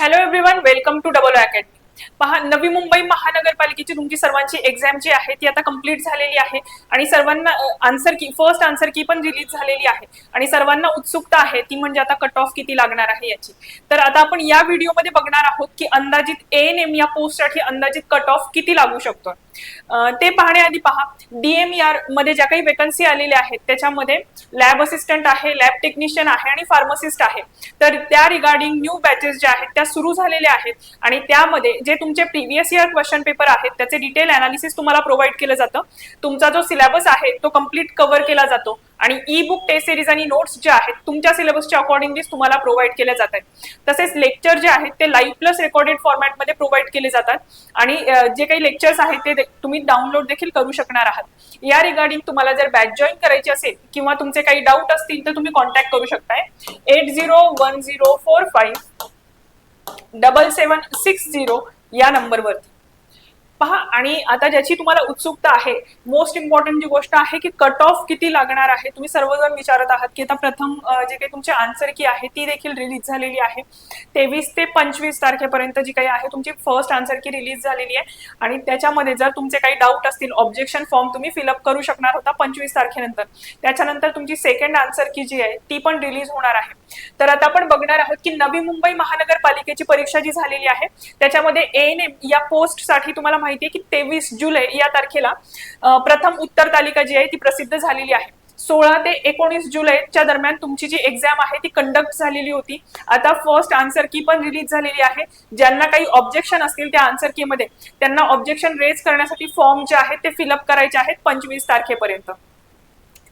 Hello everyone welcome to double academy पहा नवी मुंबई महानगरपालिकेची तुमची सर्वांची एक्झाम जी आहे ती आता कंप्लीट झालेली आहे. आणि सर्वांना आन्सर की फर्स्ट आन्सर की पण रिलीज झालेली आहे. आणि सर्वांना उत्सुकता आहे ती म्हणजे आता कट ऑफ किती लागणार आहे याची. तर आता आपण या व्हिडिओमध्ये बघणार आहोत की अंदाजित एन एम या पोस्टसाठी अंदाजित कट ऑफ किती लागू शकतो. ते पाहण्याआधी पहा डीएमआरमध्ये ज्या काही वेकन्सी आलेल्या आहेत त्याच्यामध्ये लॅब असिस्टंट आहे लॅब टेक्निशियन आहे आणि फार्मासिस्ट आहे. तर त्या रिगार्डिंग न्यू बॅचेस ज्या आहेत त्या सुरू झालेल्या आहेत. आणि त्यामध्ये जे तुमचे प्रिव्हियस इयर क्वेश्चन पेपर आहेत त्याचे डिटेल अनालिसिस तुम्हाला प्रोव्हाइड केलं जातं. तुमचा जो सिलेबस आहे तो कंप्लीट कव्हर केला जातो. आणि ई बुक टेस्ट सिरीज आणि नोट्स जे आहेत तुमच्या सिलेबसच्या अकॉर्डिंगलीच तुम्हाला प्रोव्हाइड केले जात आहेत. तसेच लेक्चर जे आहेत ते लाईव्ह प्लस रेकॉर्डेड फॉर्मॅटमध्ये प्रोव्हाइड केले जातात. आणि जे काही लेक्चर्स आहेत ते तुम्ही डाउनलोड देखील करू शकणार आहात. या रिगार्डिंग तुम्हाला जर बॅच जॉईन करायची असेल किंवा तुमचे काही डाऊट असतील तर तुम्ही कॉन्टॅक्ट करू शकताय. Eight zero one zero four five double seven six zero या नंबरवरती. पहा आणि आता ज्याची तुम्हाला उत्सुकता आहे मोस्ट इम्पॉर्टंट जी गोष्ट आहे की कट ऑफ किती लागणार आहे तुम्ही सर्वजण विचारत आहात की आता प्रथम जे काही तुमची आन्सर की आहे ती देखील रिलीज झालेली आहे. तेवीस ते पंचवीस तारखेपर्यंत जी काही आहे तुमची फर्स्ट आन्सर की रिलीज झालेली आहे. आणि त्याच्यामध्ये जर तुमचे काही डाऊट असतील ऑब्जेक्शन फॉर्म तुम्ही फिलअप करू शकणार होता पंचवीस तारखेनंतर. त्याच्यानंतर तुमची सेकंड आन्सर की जी आहे ती पण रिलीज होणार आहे. तर आता आपण बघणार आहोत की नवी मुंबई महानगरपालिकेची परीक्षा जी झालेली आहे त्याच्यामध्ये एन एम या पोस्टसाठी तुम्हाला माहिती आहे की तेवीस जुलै या तारखेला प्रथम उत्तर तालिका जी आहे ती प्रसिद्ध झालेली आहे. सोळा ते एकोणीस जुलैच्या दरम्यान तुमची जी एक्झाम आहे ती कंडक्ट झालेली होती. आता फर्स्ट आन्सर की पण रिलीज झालेली आहे. ज्यांना काही ऑब्जेक्शन असतील त्या आन्सर की मध्ये त्यांना ऑब्जेक्शन रेज करण्यासाठी फॉर्म जे आहेत ते फिलअप करायचे आहेत पंचवीस तारखेपर्यंत.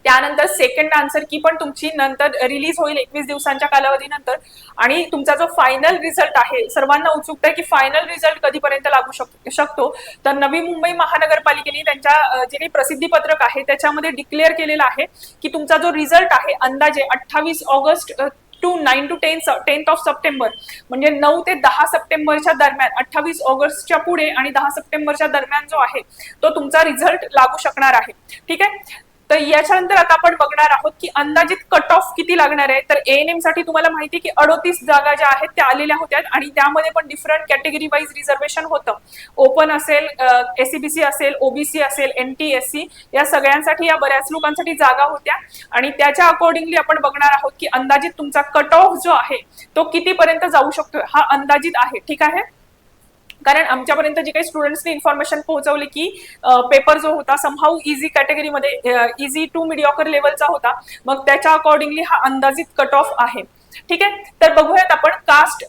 त्यानंतर सेकंड आन्सर की पण तुमची नंतर रिलीज होईल एकवीस दिवसांच्या कालावधीनंतर. आणि तुमचा जो फायनल रिझल्ट आहे सर्वांना उत्सुकता आहे की फायनल रिझल्ट कधीपर्यंत लागू शक- शकतो. तर नवी मुंबई महानगरपालिकेने त्यांच्या जे काही प्रसिद्धी पत्रक आहे त्याच्यामध्ये डिक्लेअर केलेलं आहे की तुमचा जो रिझल्ट आहे अंदाजे अठ्ठावीस August to nine to ten tenth of September म्हणजे नऊ ते दहा सप्टेंबरच्या दरम्यान अठ्ठावीस ऑगस्टच्या पुढे आणि दहा सप्टेंबरच्या दरम्यान जो आहे तो तुमचा रिझल्ट लागू शकणार आहे. ठीक आहे? तर याच्यानंतर आता आपण बघणार आहोत की अंदाजित कट ऑफ किती लागणार आहे. तर एएनएमसाठी तुम्हाला माहिती आहे की अडोतीस जागा ज्या आहेत त्या आलेल्या होत्या आणि त्यामध्ये पण डिफरंट कॅटेगरी वाईज रिझर्वेशन होतं. ओपन असेल एसीबीसी असेल ओबीसी असेल एन टी एस सी या सगळ्यांसाठी या बऱ्याच लोकांसाठी जागा होत्या. आणि त्याच्या अकॉर्डिंगली आपण बघणार आहोत की अंदाजित तुमचा कट ऑफ जो आहे तो कितीपर्यंत जाऊ शकतो हा अंदाजित आहे. ठीक आहे? कारण आमच्यापर्यंत जे काही स्टुडंट्सनी इन्फॉर्मेशन पोहोचवली की पेपर जो होता समहाऊ इझी कॅटेगरीमध्ये इझी टू मिडिओकर लेवलचा होता. मग त्याच्या अकॉर्डिंगली हा अंदाजित कट ऑफ आहे. ठीक आहे? तर बघूयात आपण कास्ट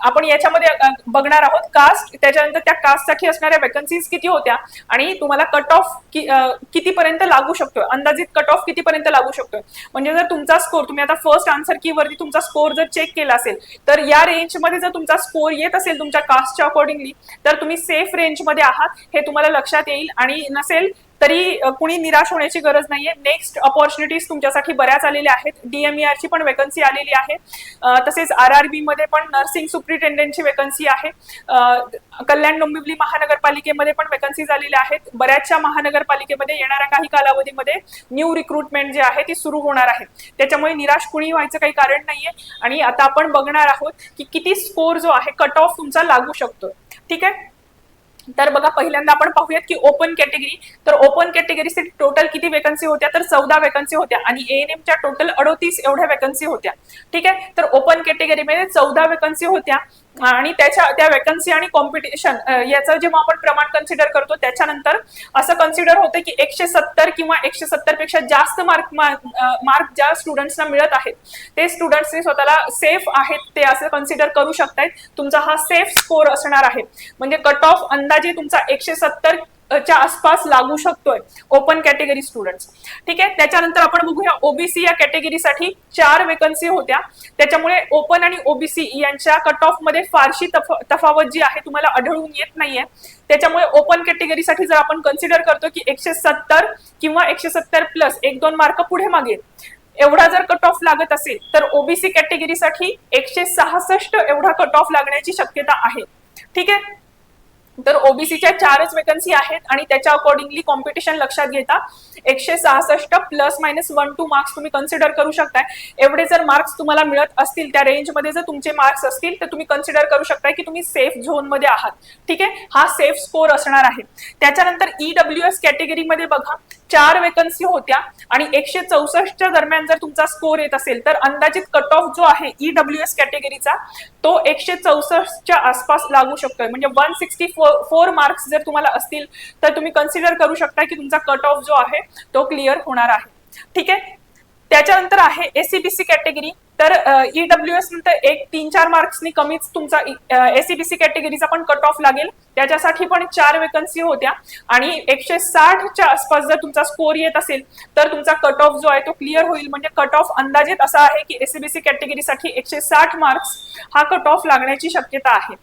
आपण याच्यामध्ये बघणार आहोत. कास्ट त्याच्यानंतर त्या कास्टसाठी असणाऱ्या वेकन्सीज किती होत्या? आणि तुम्हाला कट ऑफ कितीपर्यंत लागू शकतोय? अंदाजित कट ऑफ कितीपर्यंत लागू शकतोय? म्हणजे जर तुमचा स्कोर तुम्ही आता फर्स्ट आन्सर की वरती तुमचा स्कोर जर चेक केला असेल तर या रेंजमध्ये जर तुमचा स्कोर येत असेल तुमच्या कास्टच्या अकॉर्डिंगली तर तुम्ही सेफ रेंजमध्ये आहात. हे तुम्हाला लक्षात येईल. आणि नसेल तरी कुणी निराश होण्याची गरज नाहीये. नेक्स्ट ऑपॉर्च्युनिटीज तुमच्यासाठी बऱ्याच आलेल्या आहेत. डीएमईआरची पण वेकन्सी आलेली आहे. तसेच आर आर बी मध्ये पण नर्सिंग सुप्रिटेंडेंटची वेकन्सी आहे. कल्याण डोंबिवली महानगरपालिकेमध्ये पण वेकन्सीज आलेल्या आहेत. बऱ्याचशा महानगरपालिकेमध्ये येणाऱ्या काही कालावधीमध्ये न्यू रिक्रुटमेंट जे आहे ती सुरू होणार आहे. त्याच्यामुळे निराश कुणी व्हायचं काही कारण नाहीये. आणि आता आपण बघणार आहोत की किती स्कोर जो आहे कट ऑफ तुमचा लागू शकतो. ठीक आहे? तर बघा पहिल्यांदा आपण पाहूयात की ओपन कॅटेगरी तर ओपन कॅटेगरीसाठी टोटल किती वेकन्सी होत्या? तर चौदा वेकन्सी होत्या आणि एएनएमच्या टोटल अडोतीस एवढ्या वेकन्सी होत्या. ठीक आहे? तर ओपन कॅटेगरीमध्ये चौदा वेकन्सी होत्या. आणि त्याच्या त्या वॅकन्सी आणि कॉम्पिटिशन याचं जेव्हा आपण प्रमाण कन्सिडर करतो त्याच्यानंतर असं कन्सिडर होतं की एकशे सत्तर किंवा एकशे सत्तरपेक्षा जास्त मार्क मार्क ज्या स्टुडंट्सना मिळत आहेत ते स्टुडंट्सने स्वतःला सेफ आहेत ते असं कन्सिडर करू शकतायत. तुमचा हा सेफ स्कोर असणार आहे. म्हणजे कट ऑफ अंदाजे तुमचा एकशे सत्तर च्या आसपास लागू शकतोय. ओपन कॅटेगरी स्टुडंट्स ठीक आहे? त्याच्यानंतर आपण बघूया ओबीसी या कॅटेगरीसाठी चार वेकन्सी होत्या. त्याच्यामुळे ओपन आणि ओबीसी यांच्या कट ऑफमध्ये फारशी तफ- तफावत जी आहे तुम्हाला आढळून येत नाहीये. त्याच्यामुळे ओपन कॅटेगरीसाठी जर आपण कन्सिडर करतो की एकशे सत्तर किंवा एकशे सत्तर प्लस एक दोन मार्क पुढे मागे एवढा जर कट ऑफ लागत असेल तर ओबीसी कॅटेगरीसाठी एकशे सहासष्ट एवढा कट ऑफ लागण्याची शक्यता आहे. ठीक आहे? तर ओबीसीच्या चारच वेकन्सी आहेत आणि त्याच्या अकॉर्डिंगली कॉम्पिटिशन लक्षात घेता एकशे सहासष्ट plus minus one two marks तुम्ही कन्सिडर करू शकताय. एवढे जर मार्क्स तुम्हाला मिळत असतील त्या रेंजमध्ये जर तुमचे मार्क्स असतील तर तुम्ही कन्सिडर करू शकताय की तुम्ही सेफ झोनमध्ये आहात. ठीक आहे? हा सेफ स्कोर असणार आहे. त्याच्यानंतर ईडब्ल्यू एस कॅटेगरीमध्ये बघा. चार वेकन्सी होत्या आणि एकशे चौसष्टच्या दरम्यान जर तुमचा स्कोर येत असेल तर अंदाजित कट ऑफ जो आहे ईडब्ल्यू एस कॅटेगरीचा तो एकशे चौसष्टच्या आसपास लागू शकतोय. म्हणजे वन सिक्स्टी फोर मार्क्स जर तुम्हाला असतील तर तुम्ही कन्सिडर करू शकता की तुमचा कट ऑफ जो आहे तो क्लिअर होणार आहे. ठीक आहे? त्याच्यानंतर आहे एसीबीसी कॅटेगरी तर ईडब्ल्यू एस नंतर एक तीन चार मार्क्सनी कमीच तुमचा एसीबीसी कॅटेगरीचा पण कट ऑफ लागेल. त्याच्यासाठी पण चार वेकन्सी होत्या. आणि एकशे साठच्या आसपास जर तुमचा स्कोर येत असेल तर तुमचा कट ऑफ जो आहे तो क्लिअर होईल. म्हणजे कट ऑफ अंदाजित असा आहे की एसीबीसी कॅटेगरीसाठी एकशे साठ मार्क्स हा कट ऑफ लागण्याची शक्यता आहे.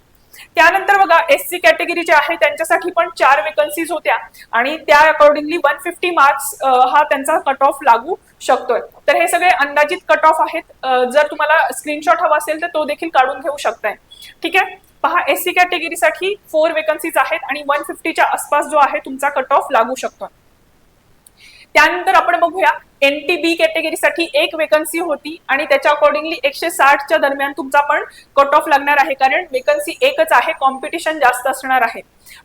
त्यानंतर बघा एस सी कॅटेगरी जे आहे त्यांच्यासाठी पण चार वेकन्सीज होत्या. आणि त्या अकॉर्डिंगली वन फिफ्टी मार्क्स हा त्यांचा कट ऑफ लागू शकतोय. तर हे सगळे अंदाजित कट ऑफ आहेत जर तुम्हाला स्क्रीनशॉट हवा असेल तर तो देखील काढून घेऊ शकताय. ठीक आहे? पहा एस सी कॅटेगरीसाठी फोर वेकन्सीज आहेत आणि वन फिफ्टीच्या आसपास जो आहे तुमचा कट ऑफ लागू शकतो त्यानंतर आपण बघूया एनटीबी कॅटेगरीसाठी एक वेकन्सी होती आणि त्याच्या अकॉर्डिंगली एकशे साठच्या दरम्यान तुमचा पण कट ऑफ लागणार आहे. कारण वेकन्सी एकच आहे कॉम्पिटिशन जास्त असणार आहे.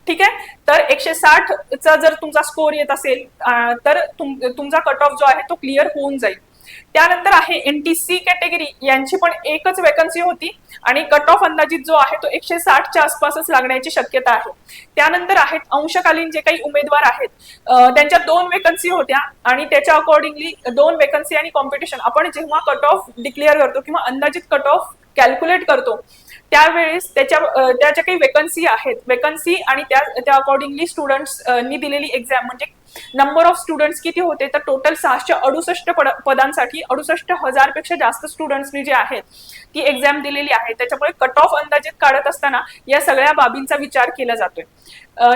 ठीक आहे? तर एकशे साठचा जर तुमचा स्कोर येत असेल तर तुमचा कट ऑफ जो आहे तो क्लिअर होऊन जाईल. त्यानंतर आहे एनटीसी कॅटेगरी यांची पण एकच वेकन्सी होती आणि कट ऑफ अंदाजित जो आहे तो एकशे साठच्या आसपासच लागण्याची शक्यता आहे. त्यानंतर आहेत अंशकालीन जे काही उमेदवार आहेत त्यांच्या दोन वेकन्सी होत्या आणि त्याच्या अकॉर्डिंगली दोन वेकन्सी आणि कॉम्पिटिशन आपण जेव्हा कट ऑफ डिक्लेअर करतो किंवा अंदाजित कट ऑफ कॅल्क्युलेट करतो त्यावेळेस त्याच्या त्याच्या काही वेकन्सी आहेत वेकन्सी आणि त्या त्या अकॉर्डिंगली स्टुडंट्सनी दिलेली एक्झाम म्हणजे नंबर ऑफ स्टुडंट्स किती होते तर टोटल सहाशे अडुसष्ट पदांसाठी अडुसष्ट हजारपेक्षा जास्त स्टुडंट्सनी जे आहेत ती एक्झाम दिलेली आहे. त्याच्यामुळे कट ऑफ अंदाजित काढत असताना या सगळ्या बाबींचा विचार केला जातोय.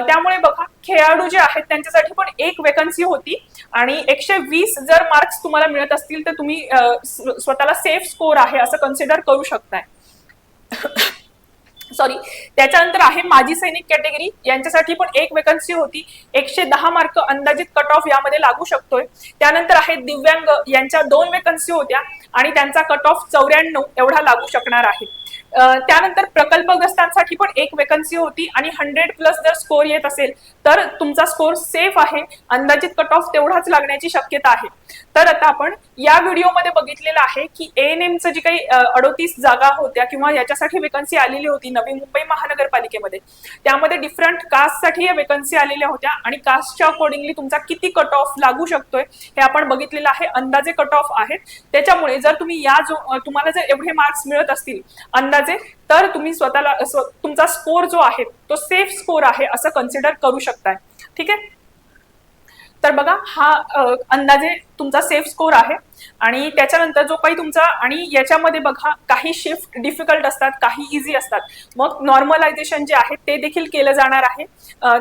त्यामुळे बघा खेळाडू जे आहेत त्यांच्यासाठी पण एक वेकन्सी होती आणि एकशे वीस जर मार्क्स तुम्हाला मिळत असतील तर तुम्ही स्वतःला सेफ स्कोर आहे असं कन्सिडर करू शकताय. सॉरी त्याच्यानंतर आहे माजी सैनिक कॅटेगरी यांच्यासाठी पण एक वेकन्सी होती. एकशे दहा मार्क अंदाजित कट ऑफ यामध्ये लागू शकतोय. त्यानंतर आहे दिव्यांग. यांच्या दोन वेकन्सी होत्या. आणि त्यांचा कट ऑफ चौऱ्याण्णव एवढा लागू शकणार आहे. त्यानंतर प्रकल्पग्रस्तांसाठी पण एक वेकन्सी होती आणि हंड्रेड प्लस जर स्कोर येत असेल तर तुमचा स्कोर सेफ आहे. अंदाजित कट ऑफ तेवढाच लागण्याची शक्यता आहे. तर आता आपण या व्हिडिओमध्ये बघितलेलं आहे की एन एमचं जी काही अडोतीस जागा होत्या किंवा याच्यासाठी वेकन्सी आलेली होती नवी मुंबई महानगरपालिकेमध्ये त्यामध्ये डिफरंट कास्टसाठी या वेकन्सी आलेल्या होत्या आणि कास्टच्या अकॉर्डिंगली तुमचा किती कट ऑफ लागू शकतोय हे आपण बघितलेलं आहे. अंदाजे कट ऑफ आहेत. त्याच्यामुळे जर तुम्ही या जो तुम्हाला जर एवढे मार्क्स मिळत असतील अंदाज तर तुम्ही स्वतःला तुमचा स्कोर जो आहे तो सेफ स्कोर आहे असं कन्सिडर करू शकताय. ठीक आहे? तर बघा हा अंदाजे तुमचा सेफ स्कोर आहे. आणि त्याच्यानंतर जो काही तुमचा आणि याच्यामध्ये बघा काही शिफ्ट डिफिकल्ट असतात काही इझी असतात. मग नॉर्मलायझेशन जे आहे ते देखील केलं जाणार आहे.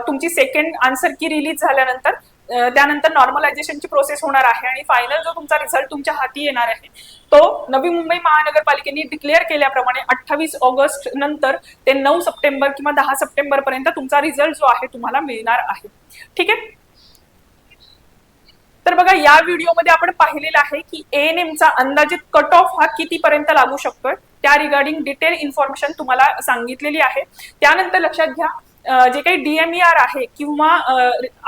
तुमची सेकंड आन्सर की रिलीज झाल्यानंतर त्यानंतर नॉर्मलायझेशनची प्रोसेस होणार आहे. आणि फायनल जो तुमचा रिझल्ट तुमच्या हाती येणार आहे तो नवी मुंबई महानगरपालिकेने डिक्लेअर केल्याप्रमाणे अठ्ठावीस ऑगस्ट नंतर ते नऊ सप्टेंबर किंवा दहा सप्टेंबर पर्यंत तुमचा रिझल्ट जो आहे तुम्हाला मिळणार आहे. ठीक आहे? तर बघा या व्हिडिओमध्ये आपण पाहिलेलं आहे की एन एमचा अंदाजित कट ऑफ हा कितीपर्यंत लागू शकतोय? त्या रिगार्डिंग डिटेल इन्फॉर्मेशन तुम्हाला सांगितलेली आहे. त्यानंतर लक्षात घ्या जे काही डीएमईआर आहे किंवा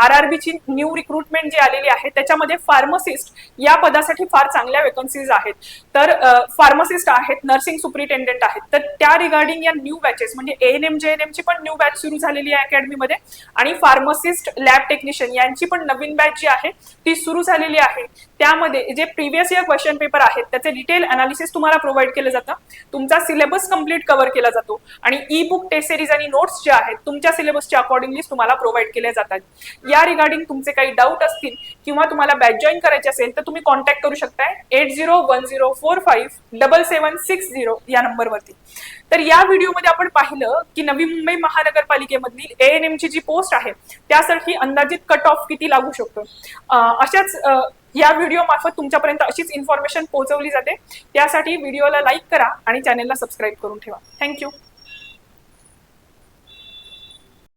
आर आर बीची न्यू रिक्रुटमेंट जी आलेली आहे त्याच्यामध्ये फार्मसिस्ट या पदासाठी फार चांगल्या वेकन्सीज आहेत. तर फार्मसिस्ट आहेत नर्सिंग सुप्रिटेंडेंट आहेत. तर त्या रिगार्डिंग या न्यू बॅचेस म्हणजे एन एम जे एन एमची पण न्यू बॅच सुरू झालेली आहे अकॅडमीमध्ये आणि फार्मसिस्ट लॅब टेक्निशियन यांची पण नवीन बॅच जी आहे ती सुरू झालेली आहे. त्यामध्ये जे प्रिव्हियस इयर क्वेश्चन पेपर आहेत त्याचे डिटेल अनालिसिस तुम्हाला प्रोव्हाइड केलं जातं. तुमचा सिलेबस कंप्लीट कव्हर केला जातो. आणि ई बुक टेस्ट सिरीज आणि नोट्स जे आहेत तुमच्या सिलेबसच्या अकॉर्डिंगली तुम्हाला प्रोव्हाइड केले जातात. या रिगार्डिंग तुमचे काही डाऊट असतील किंवा तुम्हाला बॅच जॉईन करायचे असेल तर तुम्ही कॉन्टॅक्ट करू शकताय. Eight zero one zero four five double seven six zero या नंबरवरती तर या व्हिडिओमध्ये आपण पाहिलं की नवी मुंबई महानगरपालिकेमधील ए एन एमची जी पोस्ट आहे त्यासाठी अंदाजित कट ऑफ किती लागू शकतो? अशाच या व्हिडिओ मार्फत तुमच्यापर्यंत अशीच इन्फॉर्मेशन पोहोचवली जाते. त्यासाठी व्हिडिओला लाईक करा आणि चॅनेलला सबस्क्राईब करून ठेवा. थँक्यू